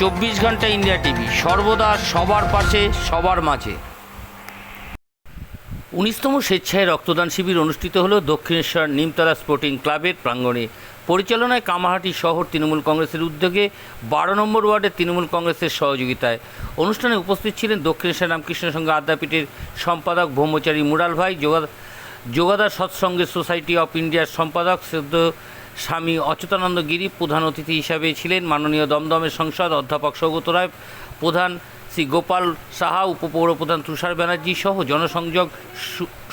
চব্বিশ ঘণ্টা India TV. সর্বদা সবার পাশে, সবার মাঝে। উনিশতম স্বেচ্ছায় রক্তদান শিবির অনুষ্ঠিত হল দক্ষিণেশ্বর নিমতলা স্পোর্টিং ক্লাবের প্রাঙ্গণে। পরিচালনায় কামাহাটি শহর তৃণমূল কংগ্রেসের উদ্যোগে বারো নম্বর ওয়ার্ডের তৃণমূল কংগ্রেসের সহযোগিতায়। অনুষ্ঠানে উপস্থিত ছিলেন দক্ষিণেশ্বর রামকৃষ্ণ সংঘ আদ্যাপীঠের সম্পাদক ব্রহ্মচারী মুরাল ভাই, যোগা যোগাদার সৎসঙ্গের সোসাইটি অফ ইন্ডিয়ার সম্পাদক সদ্য স্বামী অচ্যুতানন্দ গিরি প্রধান অতিথি হিসাবে ছিলেন মাননীয় দমদমের সংসদ অধ্যাপক সৌগত রায়, প্রধান শ্রী গোপাল সাহা উপপৌর প্রধান তুষার ব্যানার্জি সহ জনসংযোগ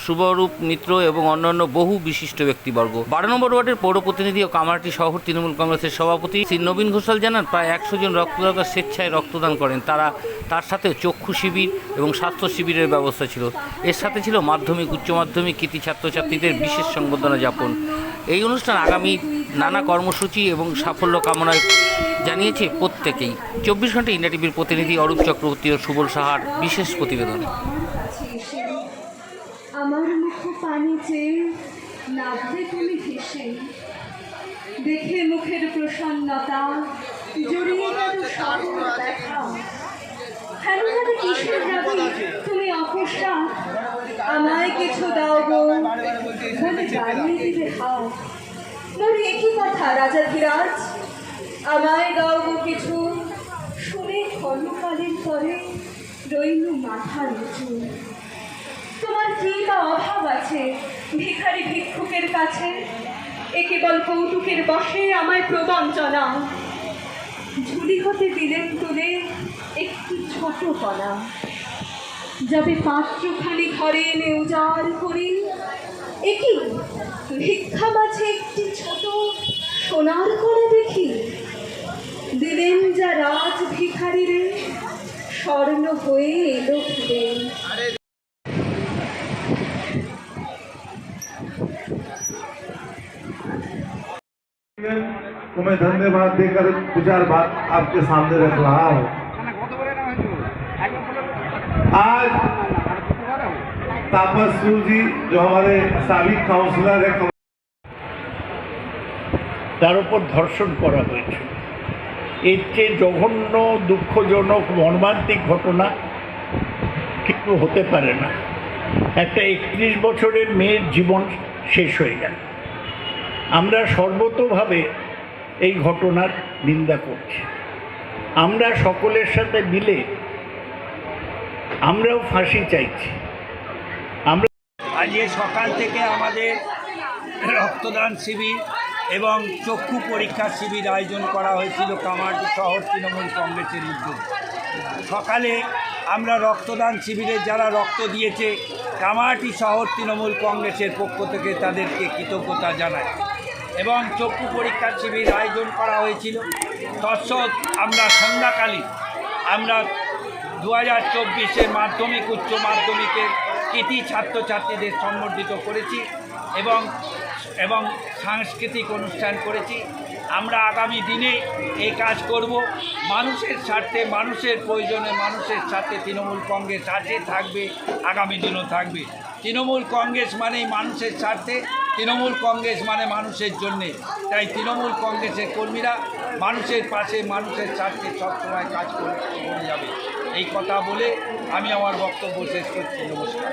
শুভরূপ মিত্র এবং অন্যান্য বহু বিশিষ্ট ব্যক্তিবর্গ। বারো নম্বর ওয়ার্ডের পৌর প্রতিনিধি ও কামারহাটি শহর তৃণমূল কংগ্রেসের সভাপতি। শ্রী নবীন ঘোষাল জানান, প্রায় একশো জন রক্তদাতা স্বেচ্ছায় রক্তদান করেন। তারা, তার সাথে চক্ষু শিবির এবং স্বাস্থ্য শিবিরের ব্যবস্থা ছিল। এর সাথে ছিল মাধ্যমিক, উচ্চ মাধ্যমিক, কৃতি ছাত্রছাত্রীদের বিশেষ সংবর্ধনা যাপন। এই অনুষ্ঠান আগামী নানা কর্মসূচি এবং সাফল্য কামনায় জানিয়েছে প্রত্যেকেই। চব্বিশ ঘণ্টা ইন্ডিয়া টিভির প্রতিনিধি অরূপ চক্রবর্তী ও সুবল সাহার বিশেষ প্রতিবেদন। আমার মুখ পানি চেয়ে নাববে তুমি দেখে মুখের প্রসন্নতা, জড়িয়ে গেল কিসের যাবে তুমি অকস্মা আমায় কিছু দাও গো দিবে হাও বলে একই কথা, রাজা ধীরাজ। আমায় দাও গো কিছু। শুনে ক্ষণকালীন পরে রইল মাথা নিচু। তোমার কি বা অভাব আছে ভিখারি ভিক্ষুকের কাছে? এ কেবল কৌতুকের বসে আমায় প্রবঞ্চনা ঝুলি হতে দিলেন তুলে একটি ছোট কণা যাবে পাত্রখানি ঘরে এনে উজাড় করি। একই ভিক্ষা মাঝে একটি ছোট সোনার কণা দেখি দিলেন যা রাজ ভিখারি রে স্বর্ণ হয়ে এলো ফিরে को मैं धन्यवाद देकर दो चार बात आपके सामने रख रहा हूँ आज तापस सिंह जी जो हमारे साबिक काउंसलर है তার উপর ধর্ষণ করা হয়েছে। এর চেয়ে জঘন্য, দুঃখজনক, মর্মান্তিক ঘটনা কিন্তু হতে পারে না। একটা একত্রিশ বছরের মেয়ের জীবন শেষ হয়ে গেল। আমরা সর্বতোভাবে এই ঘটনার নিন্দা করছি। আমরা সকলের সাথে মিলে আমরাও ফাঁসি চাইছি। আমরা আজকে সকাল থেকে আমাদের রক্তদান শিবির এবং চক্ষু পরীক্ষা শিবির আয়োজন করা হয়েছিল কামারহাটি শহর তৃণমূল কংগ্রেসের উদ্যোগে। সকালে আমরা রক্তদান শিবিরে যারা রক্ত দিয়েছে কামারহাটি শহর তৃণমূল কংগ্রেসের পক্ষ থেকে তাদেরকে কৃতজ্ঞতা জানাই। এবং চক্ষু পরীক্ষার শিবির আয়োজন করা হয়েছিল। দর্শক আমরা সন্ধ্যাকালী আমরা দু হাজার চব্বিশে মাধ্যমিক, উচ্চ মাধ্যমিকের কৃতি ছাত্রছাত্রীদের সম্বর্ধিত করেছি এবং এবং সাংস্কৃতিক অনুষ্ঠান করেছি। আমরা আগামী দিনে এই কাজ করব। মানুষের স্বার্থে, মানুষের প্রয়োজনে মানুষের সাথে তৃণমূল কংগ্রেস আছে, থাকবে, আগামী দিনও থাকবে। তৃণমূল কংগ্রেস মানেই মানুষের স্বার্থে, তৃণমূল কংগ্রেস মানে মানুষের জন্যে। তাই তৃণমূল কংগ্রেসের কর্মীরা মানুষের পাশে, মানুষের স্বার্থে সবসময় কাজ করে যাবে। এই কথা বলে আমি আমার বক্তব্য শেষ করছি। নমস্কার।